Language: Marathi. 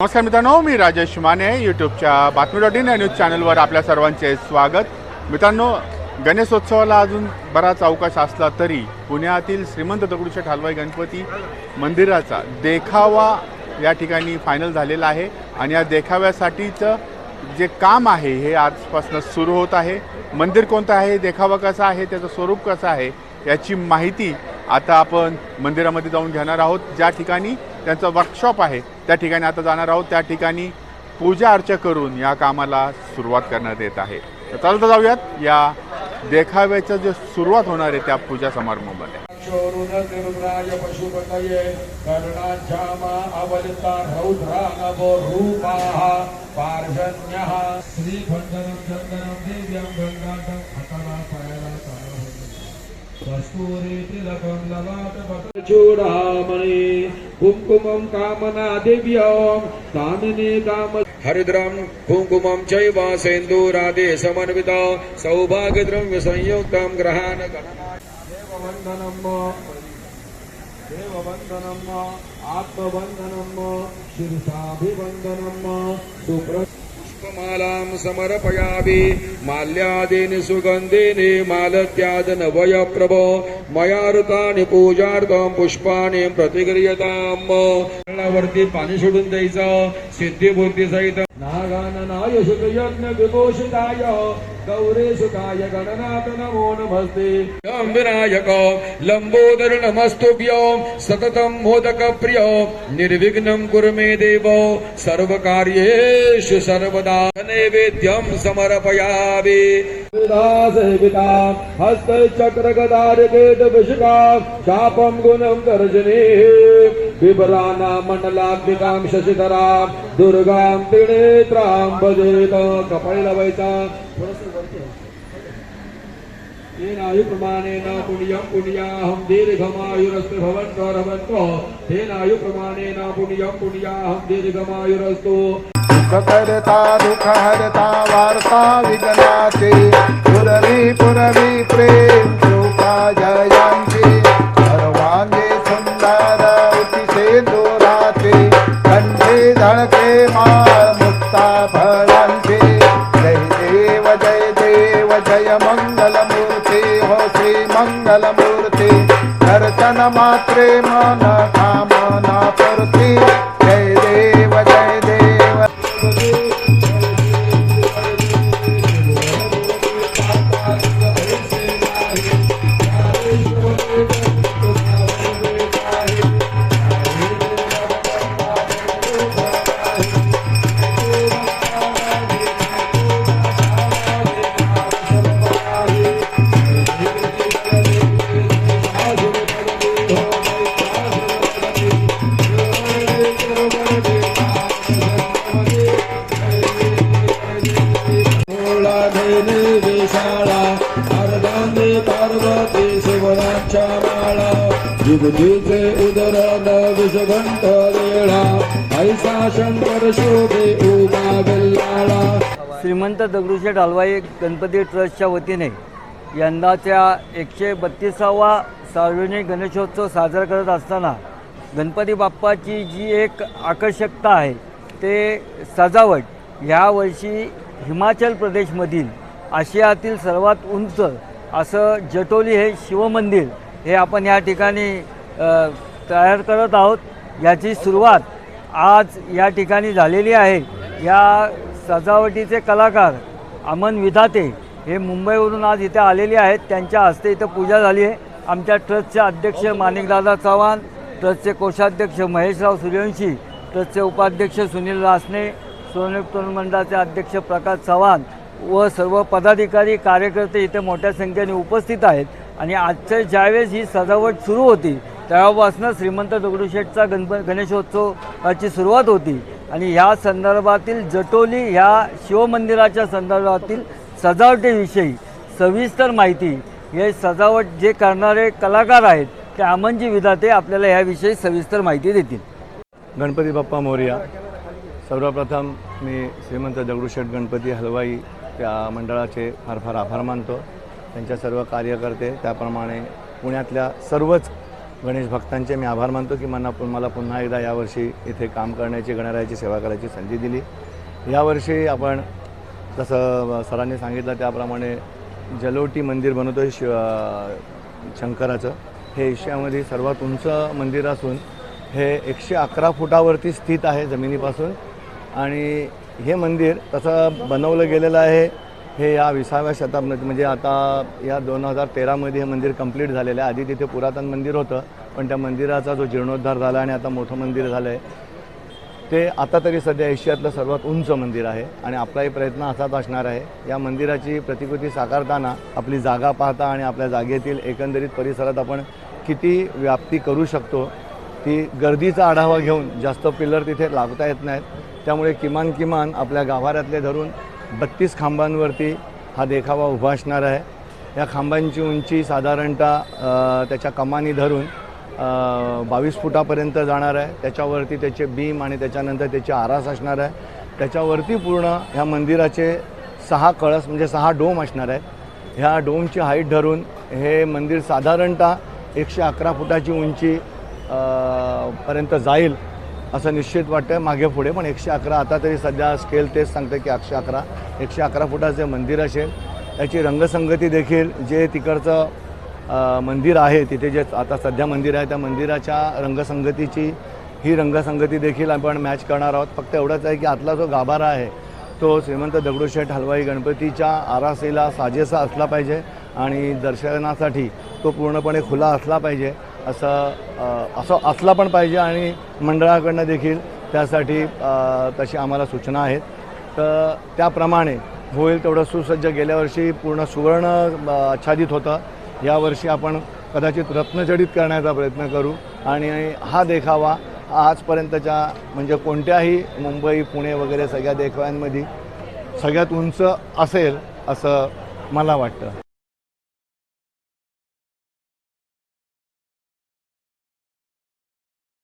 नमस्कार मित्रांनो मी राजेश माने यूट्यूबच्या बातमी डॉट इन या न्यूज चॅनलवर आपल्या सर्वांचे स्वागत. मित्रांनो गणेशोत्सवाला अजून बराच अवकाश असला तरी पुण्यातील श्रीमंत दगडूशेठ हलवाई गणपती मंदिराचा देखावा या ठिकाणी फायनल झालेला आहे. आणि या देखाव्यासाठीचं जे काम आहे हे आजपासून सुरू होत आहे. मंदिर कोणतं आहे देखावा कसा आहे त्याचं स्वरूप कसं आहे याची माहिती आता आपण मंदिरामध्ये जाऊन घेणार आहोत. ज्या ठिकाणी त्यांचं वर्कशॉप आहे त्या ठिकाणी आता जाणार आहोत. त्या ठिकाणी पूजा अर्चा करून या कामाला सुरुवात करण्यात येत आहे. तर जाऊयात. या देखाव्याचं जे सुरुवात होणार आहे त्या पूजा समारंभामध्ये. शोरुणतिरुद्राय ललाटपटचूडामणि कुङ्कुमं कामना दिव्यं कामिनी काम हरिद्रं कुङ्कुमं चैव सेन्दूरादे समन्वित सौभाग्यद्रव्य संयुक्तं ग्रहाण देववन्दनं देववन्दनं आत्मवन्दनं शिरसाभिवन्दनं सुप्र पुष्पमालां समर्पयामि। माल्यादीनि सुगन्धीनि मालत्यादनवय प्रभो मया ऋतानि पूजार्थं पुष्पाणि प्रतिगृह्यताम्। वरती पाणी सोडून द्यायचं सिद्धी बुद्धी सहित। नागानना सुखयज्ञ विभूषिताय गौरे सुताय गणनाथ नमो नमस्ते। यं विनायक लंबोदर नमस्तुभ्यं सततं मोदक प्रिय निर्विघ्नं कुरु मे देव सर्वकार्येषु सर्वदा नैवेद्यं समर्पयामि। सेविता हस्त चक्र गदार केट विषका शापं गुणं दर्शने बिबराना मंडलात्मिकां शशिधरा दुर्गां त्रिनेत्रां भजेत कपाळी लावायचा. तेनायुप्रमाणेन पुण्यं पुण्याहं दीर्घमायुरस्तु भवन्तो रमन्तो तेनायुप्रमाणेन पुण्यं पुण्याहं दीर्घमायुरस्तु. सुखकर्ता दुःखहर्ता वार्ता पुरवी पुरवी प्रेम मात्रे मन कामना परती जिद्दीचे उदर विषघंट वेळा ऐसा शंकर शोभे उमा बिल्लाळा श्रीमंत दगडूशेठ हलवाई गणपती ट्रस्टच्या वतीने यंदाच्या एकशे बत्तीसावा सार्वजनिक गणेशोत्सव साजरा करत असताना गणपती बाप्पाची जी एक आकर्षकता आहे ते सजावट ह्या वर्षी हिमाचल प्रदेशमधील आशियातील सर्वात उंच असं जटोली हे शिवमंदिर हे आपण या ठिकाणी तयार करत आहोत. याची सुरुवात आज या ठिकाणी झालेली आहे. या सजावटीचे कलाकार अमन विधाते हे मुंबईवरून आज इथे आलेले आहेत. त्यांच्या हस्ते इथं पूजा झाली आहे. आमच्या ट्रस्टचे अध्यक्ष माणिकदादा चव्हाण ट्रस्टचे कोषाध्यक्ष महेशराव सूर्यवंशी ट्रस्टचे उपाध्यक्ष सुनील रासने सोने मंडळाचे अध्यक्ष प्रकाश चव्हाण व सर्व पदाधिकारी कार्यकर्ते इथे मोठ्या संख्येने उपस्थित आहेत. आणि आजच्या ज्यावेळेस ही सजावट सुरू होती तेव्हापासून श्रीमंत दगडूशेठचा गणप गणेशोत्सवाची सुरुवात होती. आणि ह्या संदर्भातील जटोली ह्या शिवमंदिराच्या संदर्भातील सजावटीविषयी सविस्तर माहिती हे सजावट जे करणारे कलाकार आहेत ते अमनजी विधाते आपल्याला ह्याविषयी सविस्तर माहिती देतील. गणपती बाप्पा मौर्या. सर्वप्रथम मी श्रीमंत दगडूशेठ गणपती हलवाई त्या मंडळाचे फार फार आभार मानतो. त्यांच्या सर्व कार्यकर्ते त्याप्रमाणे पुण्यातल्या सर्वच गणेश भक्तांचे मी आभार मानतो की मला मला पुन्हा एकदा यावर्षी इथे काम करण्याची गणरायाची सेवा करायची संधी दिली. यावर्षी आपण जसं सरांनी सांगितलं त्याप्रमाणे जलोटी मंदिर बनवतो आहे शिव शंकराचं. हे एशियामध्ये सर्वात उंच मंदिर असून हे एकशे अकरा फुटावरती स्थित आहे जमिनीपासून. आणि हे मंदिर तसं बनवलं गेलेलं आहे हे या विसाव्या शताब्दीत म्हणजे आता या दोन हजार तेरामध्ये हे मंदिर कंप्लीट झालेलं आहे. आधी तिथे पुरातन मंदिर होतं पण त्या मंदिराचा जो जीर्णोद्धार झाला आणि आता मोठं मंदिर झालं आहे ते आता तरी सध्या एशियातलं सर्वात उंच मंदिर आहे आणि आपलाही प्रयत्न असाच असणार आहे. या मंदिराची प्रतिकृती साकारताना आपली जागा पाहता आणि आपल्या जागेतील एकंदरीत परिसरात आपण किती व्याप्ती करू शकतो ती गर्दीचा आढावा घेऊन जास्त पिल्लर तिथे लावता येत नाहीत. त्यामुळे किमान किमान आपल्या गाभाऱ्यातले धरून बत्तीस खांबांवरती हा देखावा उभा असणार आहे. या खांबांची उंची साधारणतः त्याच्या कमानी धरून बावीस फुटापर्यंत जाणार आहे. त्याच्यावरती त्याचे बीम आणि त्याच्यानंतर त्याचे आरास असणार आहे. त्याच्यावरती पूर्ण ह्या मंदिराचे सहा कळस म्हणजे सहा डोम असणार आहेत. ह्या डोमची हाईट धरून हे मंदिर साधारणतः एकशे अकरा फुटाची उंची पर्यंत जाईल. असं निश्चित वाटतं आहे मागे पुढे पण एकशे अकरा आता तरी सध्या स्केल तेच सांगतं की एकशे अकरा. एकशे अकरा फुटाचे मंदिर असेल त्याची रंगसंगती देखील जे तिकडचं मंदिर आहे तिथे जे आता सध्या मंदिर आहे त्या मंदिराच्या रंगसंगतीची ही रंगसंगती देखील आपण मॅच करणार आहोत. फक्त एवढंच आहे की आतला जो गाभारा आहे तो श्रीमंत दगडूशेठ हलवाई गणपतीच्या आरासेला साजेसा असला पाहिजे आणि दर्शनासाठी तो पूर्णपणे खुला असला पाहिजे. असं असं असला पण पाहिजे आणि मंडळाकडनं देखील त्यासाठी तशी आम्हाला सूचना आहेत. तर त्याप्रमाणे होईल तेवढं सुसज्ज. गेल्या वर्षी पूर्ण सुवर्ण आच्छादित होतं. यावर्षी आपण कदाचित रत्नजडित करण्याचा प्रयत्न करू. आणि हा देखावा आजपर्यंतच्या म्हणजे कोणत्याही मुंबई पुणे वगैरे सगळ्या देखाव्यांमध्ये सगळ्यात उंच असेल असं मला वाटतं.